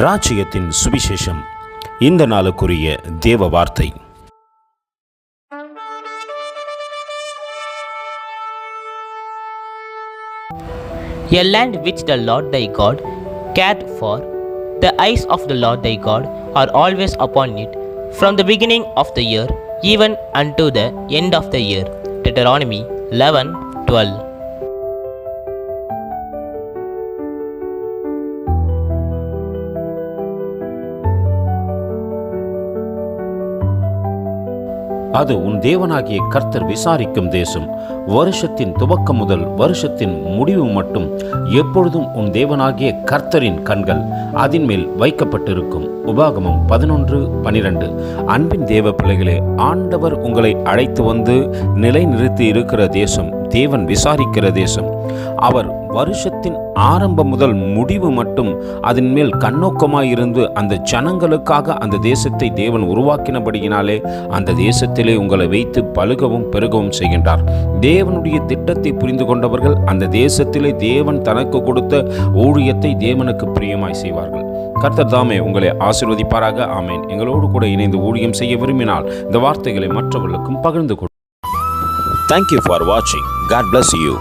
ராஜ்யத்தின் சுவிசேஷம் இந்த நாளுக்குரிய தேவ வார்த்தை A land which the Lord thy God cared for, the eyes of the Lord thy God are always upon it, from the beginning of the year even unto the end of the year. Deuteronomy 11 12. அது உன் தேவனாகிய கர்த்தர் விசாரிக்கும் தேசம். வருஷத்தின் துவக்கம் முதல் வருஷத்தின் முடிவு மட்டும் எப்பொழுதும் உன் தேவனாகிய கர்த்தரின் கண்கள் அதன் மேல் வைக்கப்பட்டிருக்கும். உபாகமம் பதினொன்று பனிரெண்டு. அன்பின் தேவ பிள்ளைகளே ஆண்டவர் உங்களை அழைத்து வந்து நிலைநிறுத்தி இருக்கிற தேசம் தேவன் விசாரிக்கிற தேசம். அவர் வருஷத்தின் ஆரம்பம் முதல் முடிவு மட்டும் அதன் மேல் கண்ணோக்கமாயிருந்து அந்த ஜனங்களுக்காக அந்த தேசத்தை தேவன் உருவாக்கினபடியினாலே அந்த தேசத்திலே உங்களை வைத்து பழுகவும் பெருகவும் செய்கின்றார். தேவனுடைய திட்டத்தை புரிந்து கொண்டவர்கள் அந்த தேசத்திலே தேவன் தனக்கு கொடுத்த ஊழியத்தை தேவனுக்கு பிரியமாய் செய்வார்கள். கர்த்தர் தாமே உங்களை ஆசிர்வதிப்பாராக. ஆமேன். எங்களோடு கூட இணைந்து ஊழியம் செய்ய விரும்பினால் இந்த வார்த்தைகளை மற்றவர்களுக்கும் பகிர்ந்து கொடு. தேங்க்யூ ஃபார் வாட்சிங் காட் பிளஸ் யூ